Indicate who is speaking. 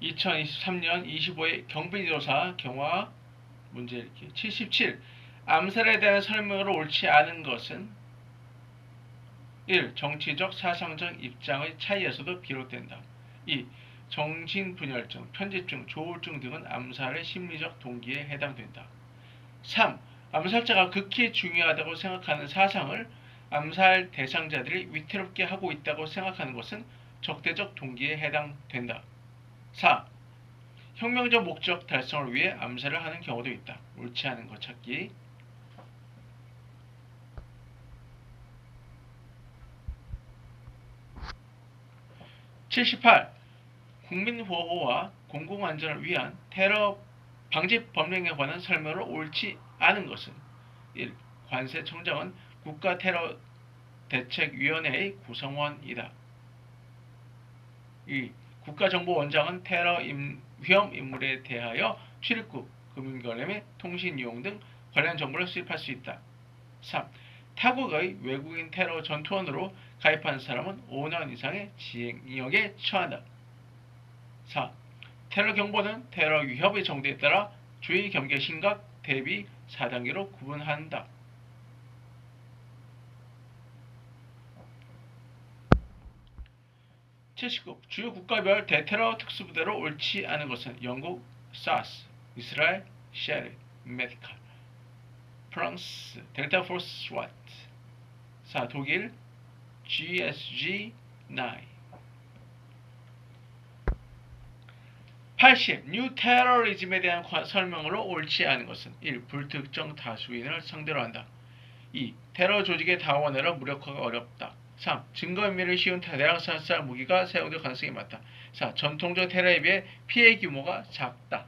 Speaker 1: 2023년 25회 경비조사 경화 문제 읽기 77. 암살에 대한 설명으로 옳지 않은 것은 1. 정치적 사상적 입장의 차이에서도 비롯된다. 2. 정신분열증, 편집증, 조울증 등은 암살의 심리적 동기에 해당된다. 3. 암살자가 극히 중요하다고 생각하는 사상을 암살 대상자들이 위태롭게 하고 있다고 생각하는 것은 적대적 동기에 해당된다. 4. 혁명적 목적 달성을 위해 암살을 하는 경우도 있다. 옳지 않은 것 찾기. (78) 국민 보호와 공공 안전을 위한 테러 방지 법령에 관한 설명을 옳지 않은 것은 1. 관세청장은 국가 테러 대책위원회의 구성원이다. 2. 국가정보원장은 테러 임- 위험 인물에 대하여 출입국, 금융결례, 통신 이용 등 관련 정보를 수집할 수 있다. 3. 타국의 외국인 테러 전투원으로 가입한 사람은 5년 이상의 징역에 처한다. 4. 테러 경보는 테러 위협의 정도에 따라 주의 경계 심각 대비 4단계로 구분한다. 제19 주요 국가별 대테러 특수부대로 옳지 않은 것은 영국 사스, 이스라엘 셰리, 메디칼, 프랑스 델타 포스 스와트, 사 독일 GSG 9 80. 뉴 테러리즘에 대한 관- 설명으로 옳지 않은 것은 1. 불특정 다수인을 상대로 한다. 2. 테러 조직의 다원회로 무력화가 어렵다. 3. 증거인멸이 쉬운 대량살살 무기가 사용될 가능성이 많다. 4. 전통적 테러에 비해 피해 규모가 작다.